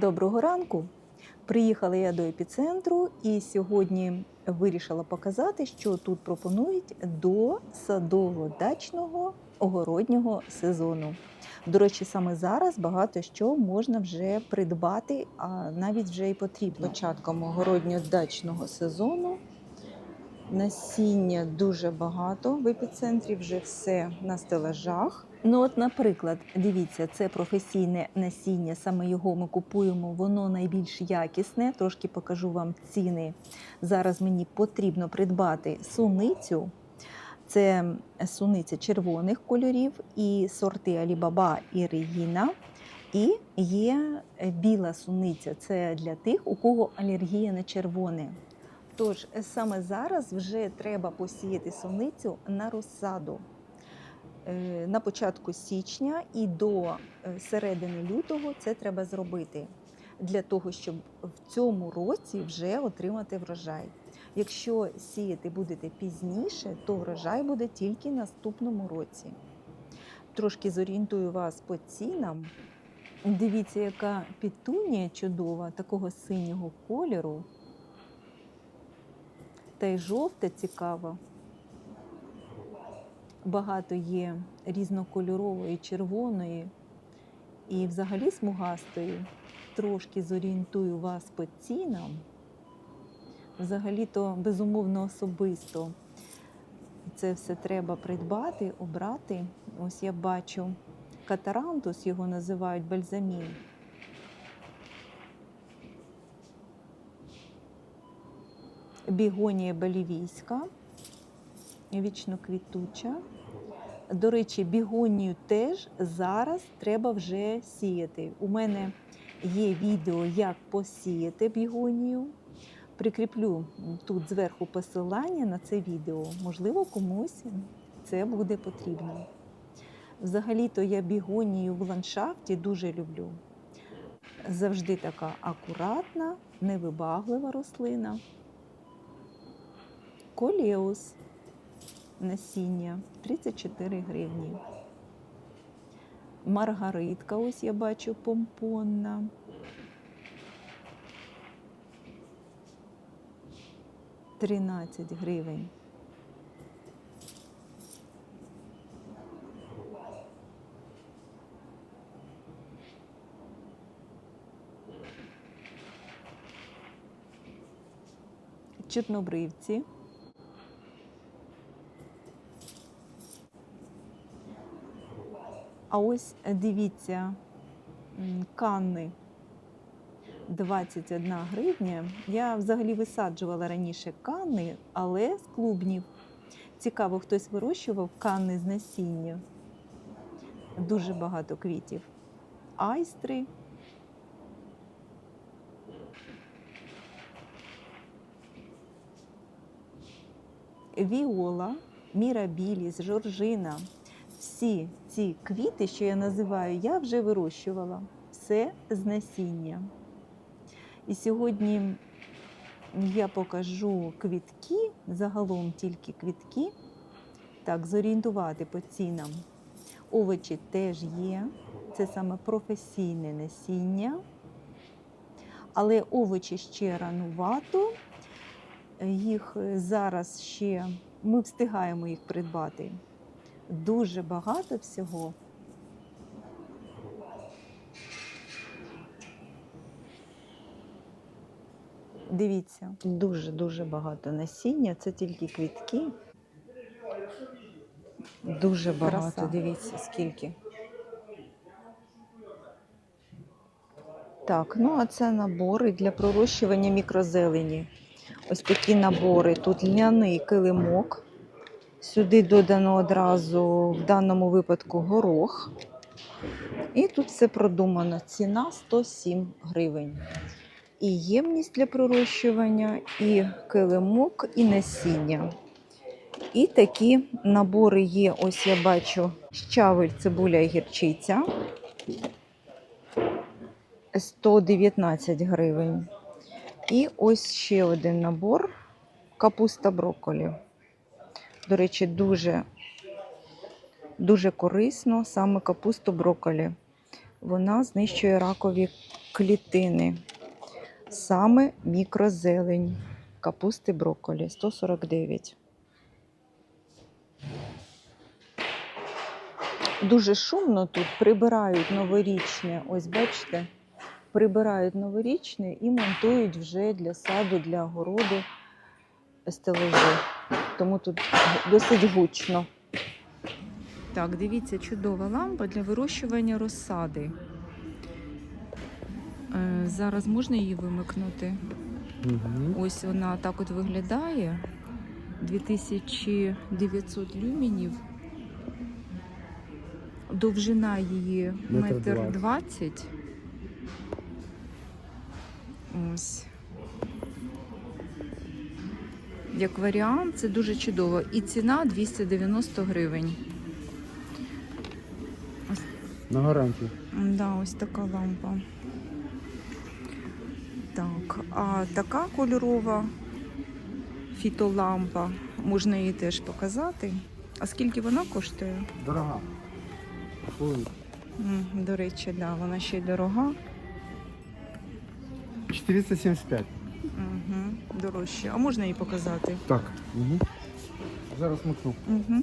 Доброго ранку! Приїхала я до епіцентру і сьогодні вирішила показати, що тут пропонують до садово-дачного огороднього сезону. До речі, саме зараз багато що можна вже придбати, а навіть вже і потрібно. Початком огородньо-дачного сезону насіння дуже багато в епіцентрі, вже все на стелажах. Ну, от, наприклад, дивіться, це професійне насіння, саме його ми купуємо, воно найбільш якісне. Трошки покажу вам ціни. Зараз мені потрібно придбати суницю. Це суниця червоних кольорів і сорти Алібаба і Регіна. І є біла суниця. Це для тих, у кого алергія на червоне. Тож саме зараз вже треба посіяти суницю на розсаду. Е, На початку січня і до е, середини лютого це треба зробити для того, щоб в цьому році вже отримати врожай. Якщо сіяти будете пізніше, то врожай буде тільки наступному році. Трошки зорієнтую вас по цінам. Дивіться, яка пітунія чудова, такого синього кольору. Та й жовта цікава. Багато є різнокольорової, червоної і взагалі смугастої. Трошки зорієнтую вас по цінам. Взагалі-то безумовно особисто. Це все треба придбати, обрати. Ось я бачу катарантус, його називають бальзамін. Бігонія болівійська, вічно квітуча. До речі, бігонію теж зараз треба вже сіяти. У мене є відео, як посіяти бігонію. Прикріплю тут зверху посилання на це відео. Можливо, комусь це буде потрібно. Взагалі-то я бігонію в ландшафті дуже люблю. Завжди така акуратна, невибаглива рослина. Колеус насіння 34 гривні. Маргаритка, ось я бачу помпонна. Тринадцять гривень. Чорнобривці. А ось е, дивіться, канни 21 гривня. Я взагалі висаджувала раніше канни, але з клубнів. Цікаво, хтось вирощував канни з насіння. Дуже багато квітів. Айстри. Віола, мірабіліс, жоржина. Всі ці квіти, що я називаю, я вже вирощувала. Все з насіння. І сьогодні я покажу квітки, загалом тільки квітки. Так, зорієнтувати по цінам. Овочі теж є. Це саме професійне насіння. Але овочі ще ранувато. Їх зараз ще ми встигаємо їх придбати. Дуже багато всього. Дивіться, дуже-дуже багато насіння. Це тільки квітки. Дуже багато. Краса. Дивіться, скільки. Так, ну а це набори для пророщування мікрозелені. Ось такі набори. Тут льняний килимок. Сюди додано одразу в даному випадку горох. І тут все продумано. Ціна 107 гривень. І ємність для пророщування, і килимок, і насіння. І такі набори є. Ось я бачу щавель, цибуля і гірчиця. 119 гривень. І ось ще один набор капуста брокколі. До речі, дуже, дуже корисно саме капусту брокколі Вона знищує ракові клітини. Саме мікрозелень. Капусти брокколі 149. Дуже шумно тут прибирають новорічне. Ось бачите, прибирають новорічне і монтують вже для саду, для городу стележі. Тому тут досить гучно. Так, дивіться, чудова лампа для вирощування розсади. Е, зараз можна її вимикнути. Угу. Ось вона так от виглядає. 2900 люмінів. Довжина її Метр двадцять. Ось. Як варіант, це дуже чудово. І ціна 290 гривень. На гарантію. Да, ось така лампа. Так, а така кольорова фітолампа. Можна її теж показати. А скільки вона коштує? Дорога. До речі, да, вона ще й дорога. 475. Угу, дорожче. А можна її показати? Так. Угу. Зараз макну. Угу.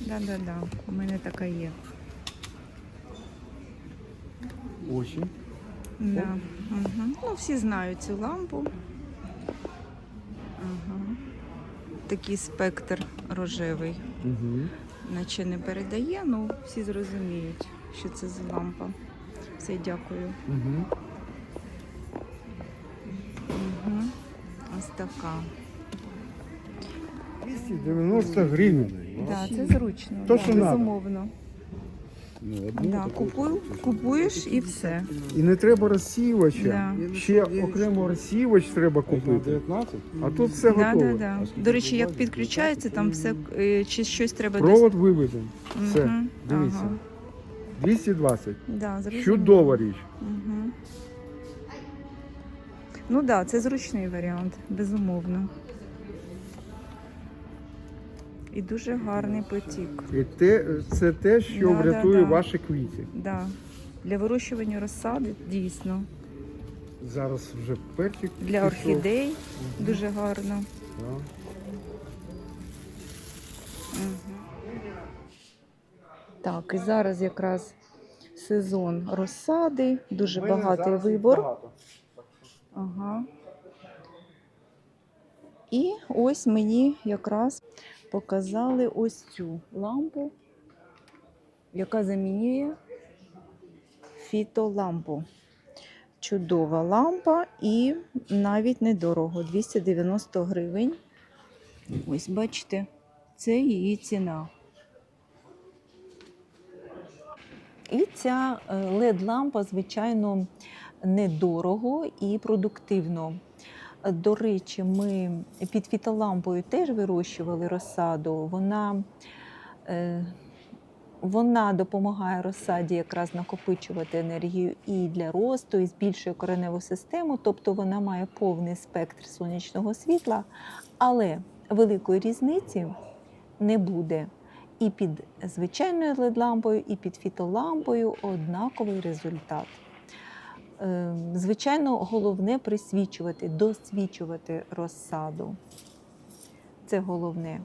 Да-да-да, у мене така є. Очень. Да. Угу. Ну, всі знають цю лампу. Угу. Такий спектр рожевий. Угу. Наче не передає, ну всі зрозуміють, що це за лампа. Все, дякую. Угу. Така. 290 гривень. Да, це зручно, То, да, що надо. безумовно. Ну, Да, купуй, купуєш і все. І не треба розсіювача. Да. Ще окремо розсіювач треба купити. 19? А тут все Да, готове. да, да. До речі, як підключається, там все е, чи щось треба Провод виведений. десь. все, Мгм, дивіться. Ага. 220. Да, зрозуміло. Чудова річ. Угу. Ну так, да, це зручний варіант, безумовно. І дуже гарний потік. І те, це те, що Да, да, врятує да. ваші квіти. Да. Для вирощування розсади дійсно. Зараз вже перчик. Для орхідей Мгм. дуже гарно. Да. Угу. Так, і зараз якраз сезон розсади, дуже багатий вибор. багато. Ага. І ось мені якраз показали ось цю лампу, яка замінює фітолампу. Чудова лампа і навіть недорого 290 гривень. Ось бачите, це її ціна. І ця LED-лампа, звичайно, недорого і продуктивно. До речі, ми під фітолампою теж вирощували розсаду. Вона, е, вона допомагає розсаді якраз накопичувати енергію і для росту, і збільшує кореневу систему, тобто вона має повний спектр сонячного світла, але великої різниці не буде. І під звичайною LED-лампою, і під фітолампою однаковий результат. Е, Звичайно, головне присвічувати, досвічувати розсаду. Це головне.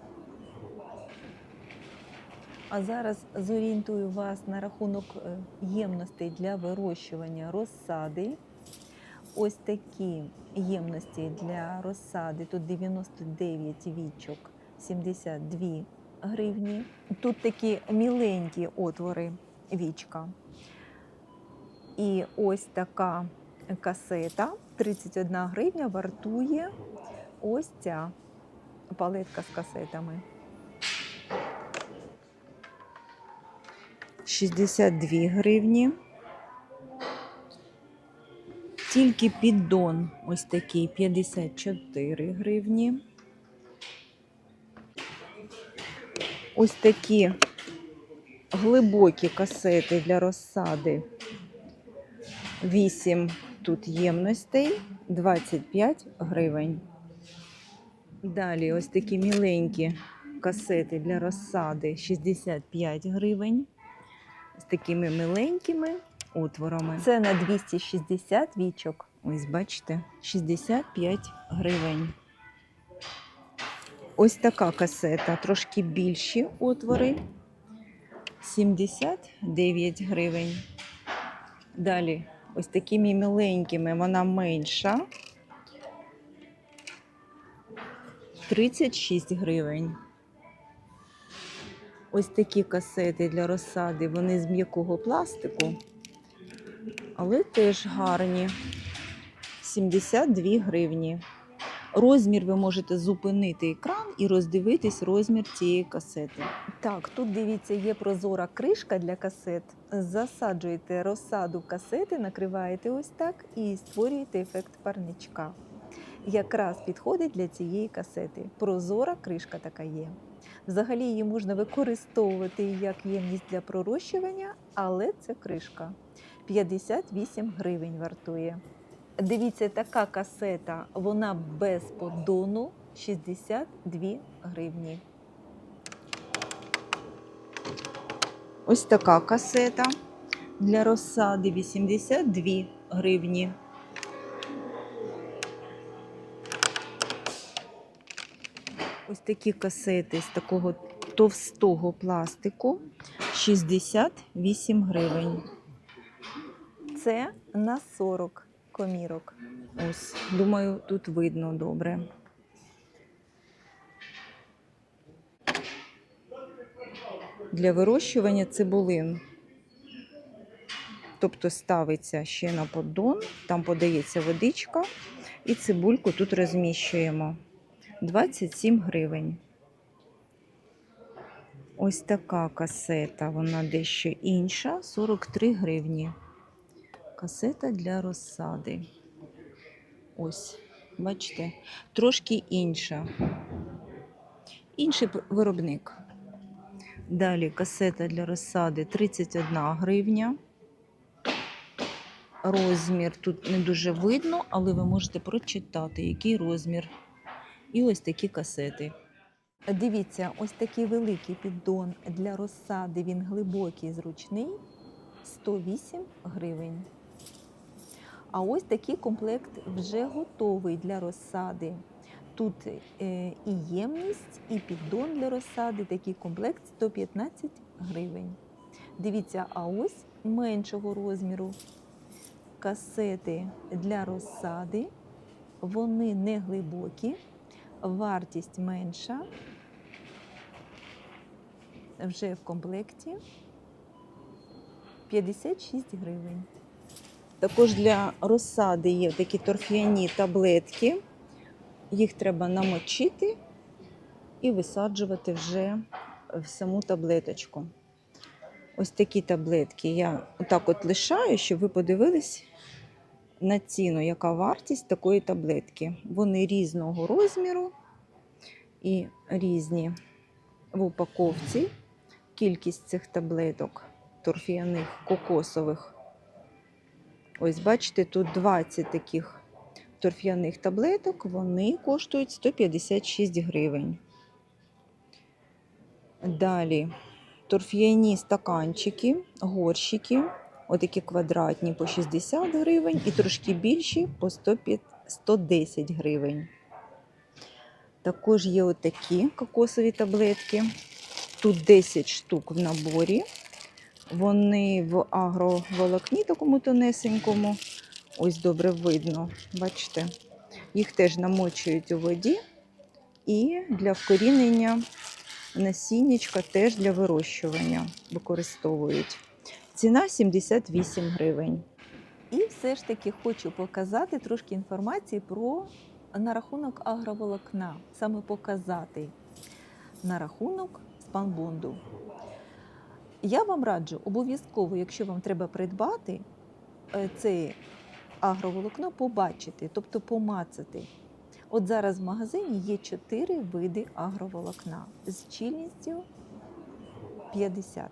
А зараз зорієнтую вас на рахунок е, ємностей для вирощування розсади. Ось такі ємності для розсади. Тут 99 вічок, 72 гривні. Тут такі міленькі отвори вічка. І ось така касета 31 гривня вартує ось ця палетка з касетами. 62 гривні. Тільки піддон ось такий 54 гривні. Ось такі глибокі касети для розсади 8 тут ємностей 25 гривень. Далі ось такі міленькі касети для розсади 65 гривень. з такими миленькими отворами. Це на 260 вічок. Ось бачите, 65 гривень. Ось така касета, трошки більші отвори. 79 гривень. Далі, ось такими миленькими, вона менша. 36 гривень. Ось такі касети для розсади, вони з м'якого пластику, але теж гарні. 72 гривні. Розмір ви можете зупинити екран і роздивитись розмір цієї касети. Так, тут дивіться, є прозора кришка для касет. Засаджуєте розсаду касети, накриваєте ось так і створюєте ефект парничка. Якраз підходить для цієї касети. Прозора кришка така є. Взагалі її можна використовувати як ємність для пророщування, але це кришка. 58 гривень вартує. Дивіться, така касета, вона без поддону 62 гривні. Ось така касета для розсади 82 гривні. Ось такі касети з такого товстого пластику 68 гривень. Це на 40 комірок. Ось, думаю, тут видно добре. Для вирощування цибулин. Тобто ставиться ще на поддон, там подається водичка, і цибульку тут розміщуємо. 27 гривень. Ось така касета, вона дещо інша, 43 гривні. Касета для розсади. Ось, бачите, трошки інша. Інший виробник. Далі касета для розсади 31 гривня. Розмір тут не дуже видно, але ви можете прочитати, який розмір. І ось такі касети. Дивіться, ось такий великий піддон для розсади. Він глибокий, зручний. 108 гривень. А ось такий комплект вже готовий для розсади. Тут е, і ємність, і піддон для розсади. Такий комплект 115 гривень. Дивіться, а ось меншого розміру касети для розсади. Вони не глибокі, вартість менша. Вже в комплекті 56 гривень. Також для розсади є такі торф'яні таблетки. Їх треба намочити і висаджувати вже в саму таблеточку. Ось такі таблетки я отак от лишаю, щоб ви подивились на ціну, яка вартість такої таблетки. Вони різного розміру і різні в упаковці. Кількість цих таблеток торф'яних кокосових. Ось, бачите, тут 20 таких торф'яних таблеток, вони коштують 156 гривень. Далі торф'яні стаканчики, горщики, отакі квадратні по 60 гривень і трошки більші по 110 гривень. Також є отакі кокосові таблетки. Тут 10 штук в наборі. Вони в агроволокні такому тонесенькому. Ось добре видно, бачите? Їх теж намочують у воді. І для вкорінення насіннячка теж для вирощування використовують. Ціна 78 гривень. І все ж таки хочу показати трошки інформації про на рахунок агроволокна, саме показати на рахунок спанбонду. Я вам раджу обов'язково, якщо вам треба придбати е, це агроволокно, побачити, тобто помацати. От зараз в магазині є чотири види агроволокна з щільністю 50.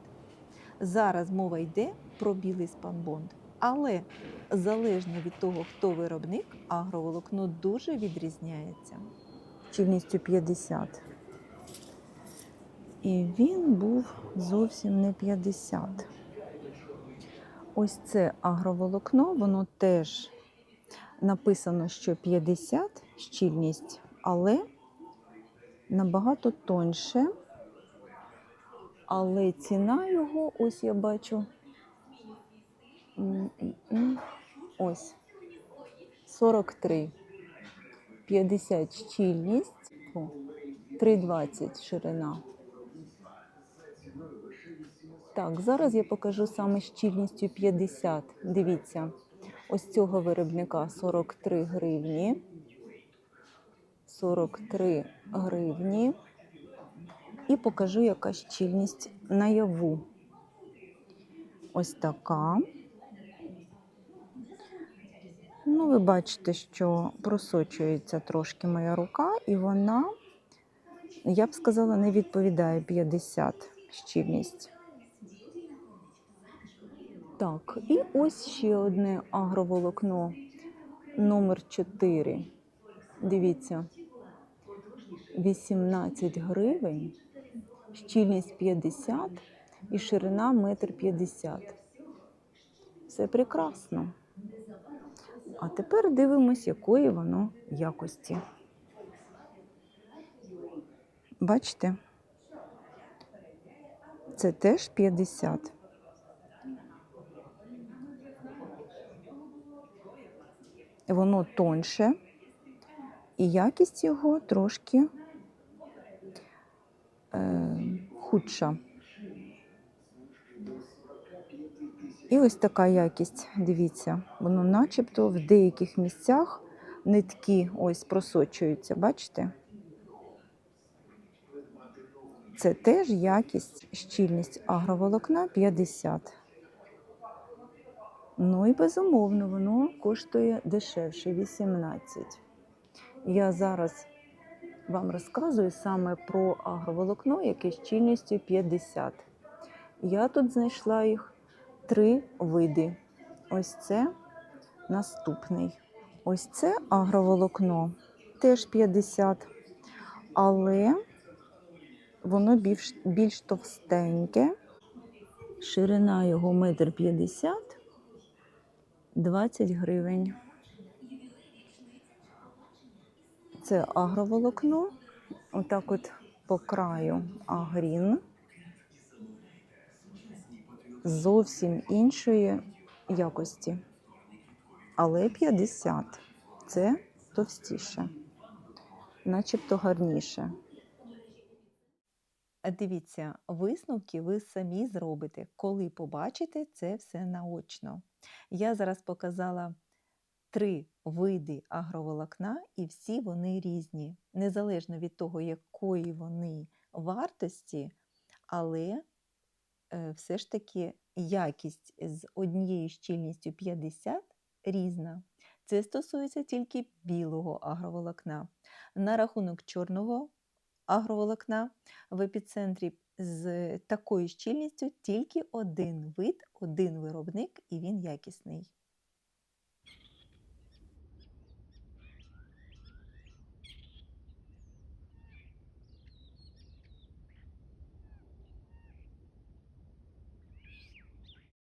Зараз мова йде про білий спанбонд. Але залежно від того, хто виробник, агроволокно дуже відрізняється. Щільністю 50. І він був зовсім не 50. Ось це агроволокно, воно теж написано, що 50 щільність, але набагато тоньше. Але ціна його, ось я бачу. Ось 43. 50 щільність, о, 3,20 ширина. Так, зараз я покажу саме щільністю 50. Дивіться, ось цього виробника 43 гривні. 43 гривні. І покажу, яка щільність наяву. Ось така. Ну, ви бачите, що просочується трошки моя рука, і вона, я б сказала, не відповідає 50 щільність. Так, і ось ще одне агроволокно номер 4. Дивіться, 18 гривень, щільність 50 і ширина 1,50 м. Все прекрасно. А тепер дивимось, якої воно якості. Бачите? Це теж 50. Воно тоньше, і якість його трошки е, худша. І ось така якість, дивіться, воно начебто в деяких місцях нитки ось просочуються, бачите? Це теж якість, щільність агроволокна 50. Ну і безумовно, воно коштує дешевше 18. Я зараз вам розказую саме про агроволокно, яке з щільністю 50. Я тут знайшла їх три види. Ось це наступний. Ось це агроволокно теж 50, але воно більш, більш товстеньке. Ширина його метр 50, 20 гривень. Це агроволокно. Отак от по краю агрін зовсім іншої якості. Але 50 це товстіше, начебто гарніше. Дивіться, висновки ви самі зробите, коли побачите це все наочно. Я зараз показала три види агроволокна, і всі вони різні, незалежно від того, якої вони вартості, але е, все ж таки якість з однією щільністю 50 різна. Це стосується тільки білого агроволокна. На рахунок чорного агроволокна в епіцентрі з такою щільністю тільки один вид, один виробник, і він якісний.